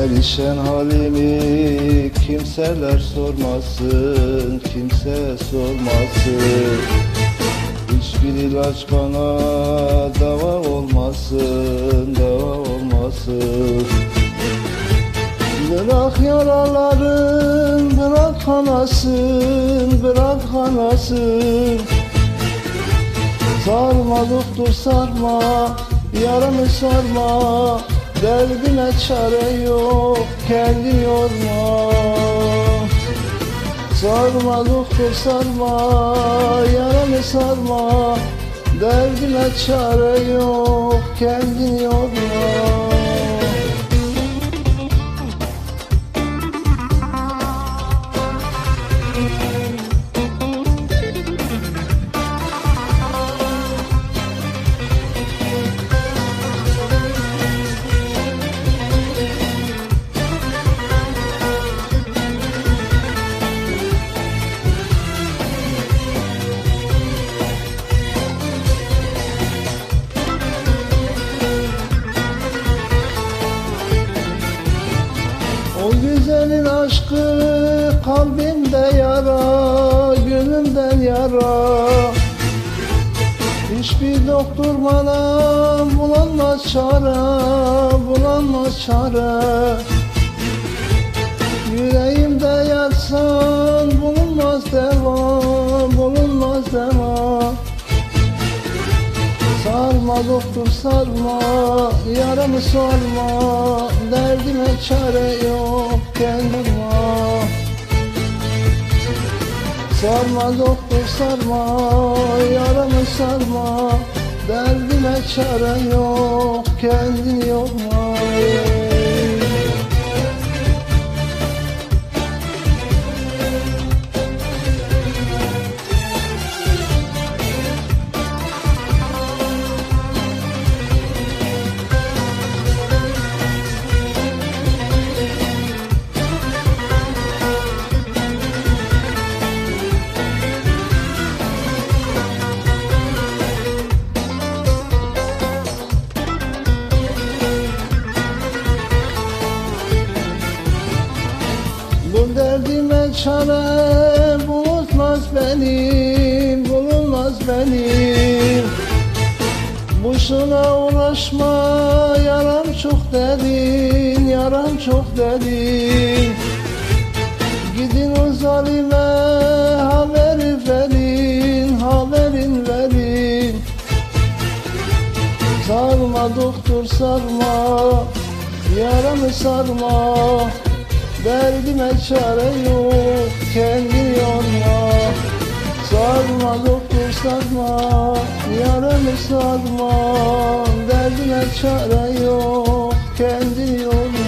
Perişan halimi kimseler sormasın, kimse sormasın. Hiçbir ilaç bana dava olmasın, dava olmasın. Bırak yaraların, bırak kanasın, bırak kanasın Sarma doktor sarma, yaramı sarma Derdime çare yok, kendin yorma. Sarma doktor sarma, yaramı sarma. Derdime çare yok, kendin yorma aşkı kalbimde yara, gönlümden yara. Hiçbir doktor bana bulanmaz çare, bulanmaz çare. Yüreğimde yarsan bulunmaz deva, bulunmaz deva. Sarma doktor sarma, yaramı sarma Derdime çare yok kendime Sarma doktor sarma, yaramı sarma. Derdime çare yok, kendini yorma çare bulunmaz benim, bulunmaz benim. Boşuna uğraşma, yaram çok derin, yaram çok derin. Gidin o zalime haberi verin, haberin verin. Sarma doktor sarma, yaramı sarma Derdime çare yok, kendini yorma Sarma doktor sarma, yaramı sarma. Derdime çare yok, kendini yorma